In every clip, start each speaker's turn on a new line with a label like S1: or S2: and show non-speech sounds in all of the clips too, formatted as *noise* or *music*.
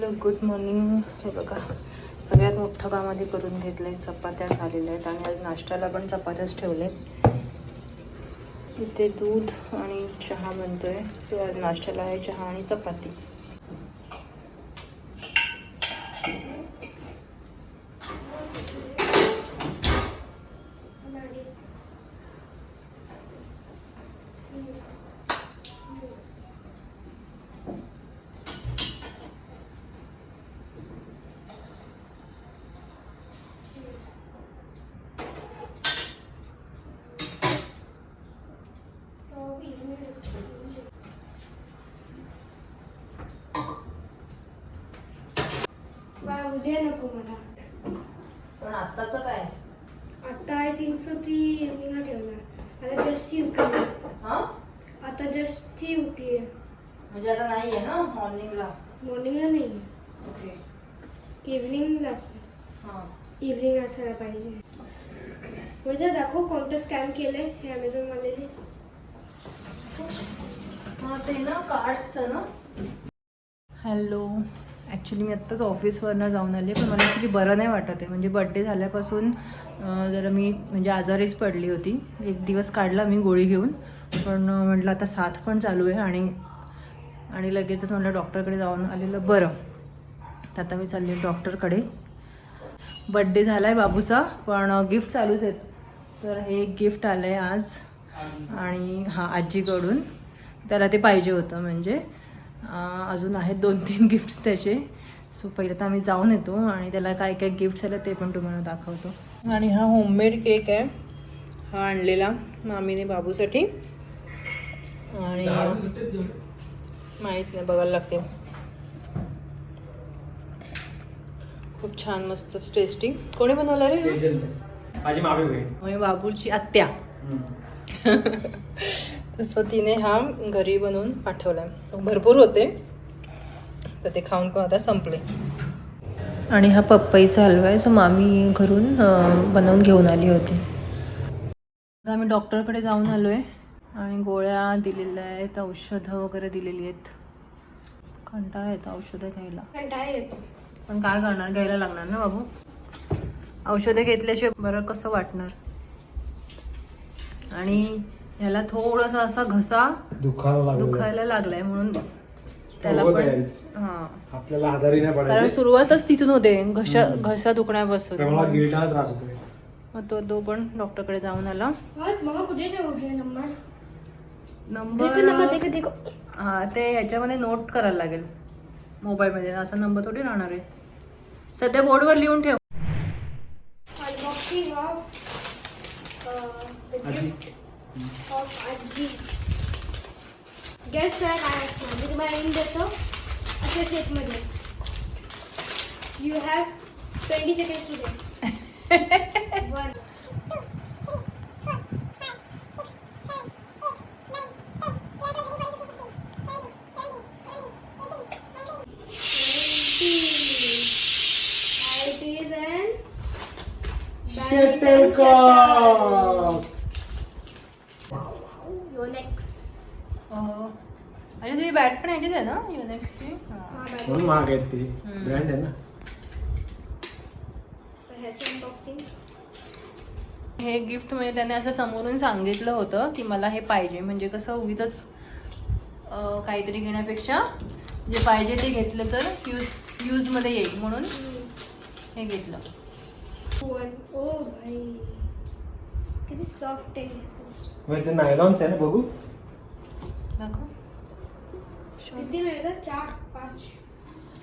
S1: Hello good morning हे बघा सगळ्यात मोठं काम आधी करून घेतलंय चपात्या झालेल्या आहेत आणि आज नाश्त्याला पण चपात्याच ठेवले इथे दूध आणि चहा म्हणतोय सो आज नाश्त्याला आहे चहा आणि चपाती.
S2: उद्या नको मला.
S1: पण आत्ताचं काय?
S2: आता आय थिंक सो ती एमनीला ठेवणार. आता जस्ट ती उठली.
S1: हां?
S2: आता जस्ट ती उठली.
S1: म्हणजे आता नाही आहे ना मॉर्निंगला
S2: मॉर्निंगला नाही.
S1: ओके.
S2: इव्हनिंगला असणार.
S1: हां.
S2: इव्हनिंग असायला पाहिजे. म्हणजे दाखव कोणतं स्कॅम केलंय हे अमेझॉन वाल्याने
S1: हां ते ना कार्ड्सचं ना. हॅलो ॲक्च्युली मी आत्ताच ऑफिसवरनं जाऊन आले पण मला ॲक्च्युली बरं नाही वाटत आहे. म्हणजे बड्डे झाल्यापासून जरा मी म्हणजे आजारीच पडली होती. एक दिवस काढला मी गोळी घेऊन पण म्हटलं आता साथ पण चालू आहे आणि आणि लगेचच म्हटलं डॉक्टरकडे जाऊन आलेलं बरं. तर आता मी चालली डॉक्टरकडे बड्डे झाला आहे बाबूचा पण गिफ्ट चालूच आहेत. तर हे गिफ्ट आलं आहे आज. आणि हां आजीकडून. त्याला ते पाहिजे होतं म्हणजे. अजून आहेत दोन तीन गिफ्ट्स त्याचे. सो पहिलं तर आम्ही जाऊन येतो आणि त्याला काय काय गिफ्ट्स आले ते पण तुम्हाला दाखवतो. आणि हा होममेड केक आहे. हा आणलेला मामीने बाबूसाठी. आणि माहीत नाही बघायला लागते. खूप छान मस्त टेस्टी कोणी बनवलं रे
S3: माझी
S1: बाबूची आत्या. *laughs* तसं तिने हा घरी बनवून पाठवला भरपूर होते तर ते खाऊन खाऊन आता संपले. आणि हा पपईचा हलवा आहे जो मामी घरून बनवून घेऊन आली होती. आता आम्ही डॉक्टरकडे जाऊन आलो आहे आणि गोळ्या दिलेल्या आहेत औषधं वगैरे दिलेली आहेत. कंटाळा येतं औषधं घ्यायला.
S2: कंटाळा येतो.
S1: पण काय करणार? घ्यायला लागणार ना बाबू? औषधे घेतल्याशिवाय बरं कसं वाटणार? आणि ह्याला थोडासा असा घसा
S3: दुखायला लागलं
S1: दुखायला लागलाय म्हणून त्याला पण. हा.
S3: आपल्याला आजारी नाही
S1: कारण सुरुवातच तिथून होते घशा घसा दुखण्यापासून.
S3: मला त्रास
S1: मग तो तो पण डॉक्टरकडे जाऊन आला.
S2: हे नंबर?
S1: नंबर
S2: देखो नंबर देखो देखो.
S1: हा ते ह्याच्यामध्ये नोट करायला लागेल. मोबाईलमध्ये. असा नंबर थोडी राहणार आहे? सध्या बोर्डवर लिहून ठेव.
S2: अनबॉक्सिंग ऑफ द
S3: आजी.
S2: गॅस करा काय असणार मी तुम्हाला इन देतो. अशा शेपमध्ये you have twenty seconds to the one It is an
S3: Shuttlecock.
S1: म्हणजे तुझी बॅट पण ह्याचीच आहे ना? युनेक्सची
S2: हा.
S3: म्हणून महाग आहेत ती.
S1: हम्म.
S3: ब्रँड आहे ना.
S2: तर ह्याची अनबॉक्सिंग
S1: हे गिफ्ट म्हणजे त्याने असं समोरून सांगितलं होतं की मला हे पाहिजे. म्हणजे कसं उगीच काहीतरी घेण्यापेक्षा जे पाहिजे ते घेतलं तर यूज यूजमध्ये येईल म्हणून हे घेतलं.
S2: वन ओ भाई. किती सॉफ्ट आहे हे असं.
S3: मग ते नायलॉन्स आहे ना बघू.
S1: दाखव.
S2: किती मिळतात चार पाच.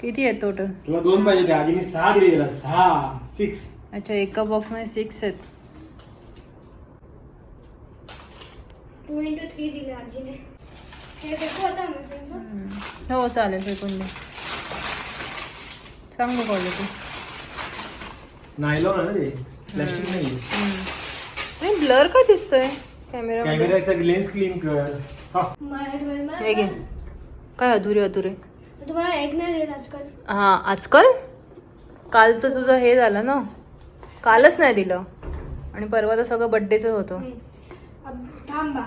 S1: किती आहेत टोटल
S3: तुला दोन पाहिजे होते. आजीने सहा दिले तिला. सहा सिक्स
S1: अच्छा एका बॉक्समध्ये सिक्स आहेत.
S2: टू इंटू थ्री दिले आजीने. हे देखो आता अमेझॉनचं
S1: हो चालेल फेकून दे. चांगली क्वालिटी
S3: नायलॉन आहे ना ते? प्लॅस्टिक नाही
S1: नाही ब्लर का दिसतोय? कॅमेरामध्ये
S3: कॅमेराचा लेन्स क्लीन कर. हा.
S1: हे घे. काय अधुरे अधुरे?
S2: तुम्हाला एक नाही देत आजकाल.
S1: हा आजकाल? कालचं तुझं हे झालं ना? कालच नाही दिलं. आणि परवा तर सगळं बड्डेचं होतं.
S2: अब थांबा.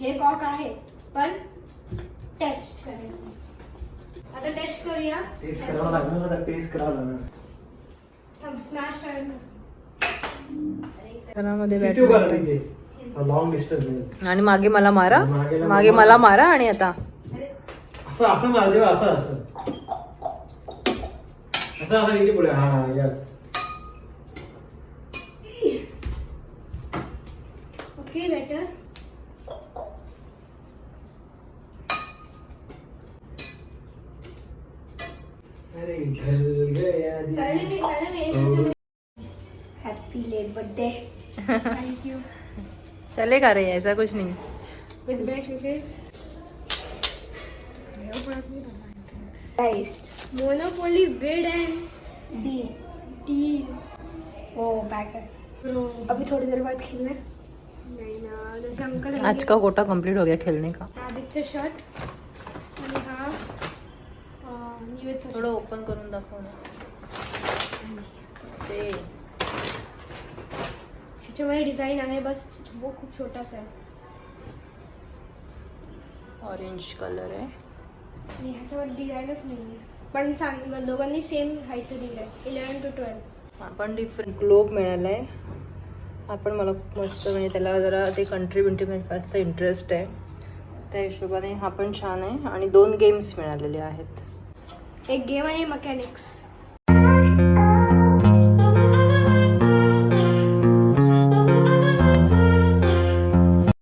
S2: हे कॉक आहे पण टेस्ट करायचं आता टेस्ट करूया.
S3: टेस्ट करावं लागणार आता टेस्ट करावं लागणार
S2: थांब स्मॅश करायला
S1: घरामध्ये
S3: किती उभा
S1: बॅडमिंटन
S3: तिथे? लॉंग डिस्टन्स
S1: आणि मागे मला मारा. मागे. मला मारा आणि आता.
S3: असं असं मार देवा असं असं. असं असं इथे पुढे. हा हा यस
S2: ओके बेटर
S3: अरे ढल गया
S2: पहले पहले happy late birthday thank you
S1: चलेगा रे ऐसा कुछ नहीं।
S2: With best wishes. Monopoly bid and deal. Deal. ओ बैक है अभी थोड़ी देर बाद खेलना है। नहीं ना जैसे अंकल
S1: आज का कोटा कंप्लीट हो गया खेलने का।
S2: आदित्य शर्ट आणि हा निवेदचा
S1: थोडं ओपन करून दाखव ना। ते
S2: ह्याच्यामध्ये डिझाईन आहे बस वो खूप छोटासा आहे
S1: ऑरेंज कलर आहे
S2: आणि ह्याच्यावर डिझाईनच नाही पण सांग दोघांनी सेम हाईटचं आहे इलेवन टू ट्वेल्व
S1: आपण डिफरंट ग्लोब मिळाला आहे आपण मला खूप मस्त म्हणजे त्याला जरा ते कंट्री बिंट्रीमध्ये जास्त इंटरेस्ट आहे. त्या हिशोबाने हा पण छान आहे. आणि दोन गेम्स मिळालेले आहेत.
S2: एक गेम आहे मेकॅनिक्स